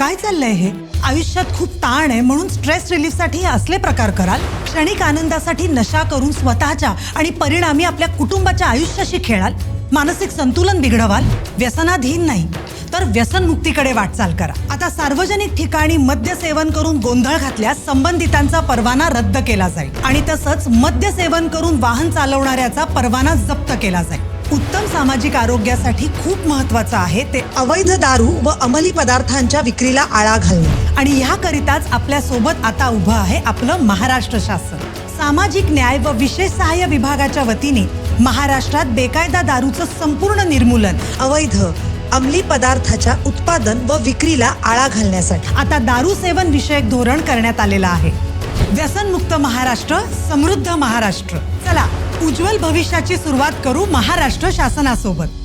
काय चाललंय हे? आयुष्यात खूप ताण आहे म्हणून स्ट्रेस रिलीफसाठी असले प्रकार कराल. क्षणिक आनंदासाठी नशा करून स्वतःच्या आणि परिणामी आपल्या कुटुंबाच्या आयुष्याशी खेळाल. मानसिक संतुलन बिघडवाल. व्यसनाधीन नाही. तर व्यसनमुक्तीकडे वाटचाल करा. आता सार्वजनिक ठिकाणी मद्य सेवन करून गोंधळ घातल्यास संबंधितांचा परवाना रद्द केला जाईल. आणि तसंच मद्य सेवन करून वाहन चालवणाऱ्याचा परवाना जप्त केला जाईल. उत्तम सामाजिक आरोग्यासाठी खूप महत्वाचं आहे ते अवैध दारू व अंमली पदार्थांच्या विक्रीला आळा घालणे. आणि ह्याकरिताच आपल्यासोबत आता उभं आहे आपलं महाराष्ट्र शासन. सामाजिक न्याय व विशेष सहाय्य विभागाच्या वतीने महाराष्ट्रात बेकायदा दारूचं संपूर्ण निर्मूलन अवैध अंमली पदार्थाच्या उत्पादन व विक्रीला आळा घालण्यासाठी. आता दारू सेवन विषयक धोरण करण्यात आलेलं आहे. व्यसनमुक्त महाराष्ट्र समृद्ध महाराष्ट्र. चला उज्ज्वल भविष्याची सुरुवात करू महाराष्ट्र शासनासोबत.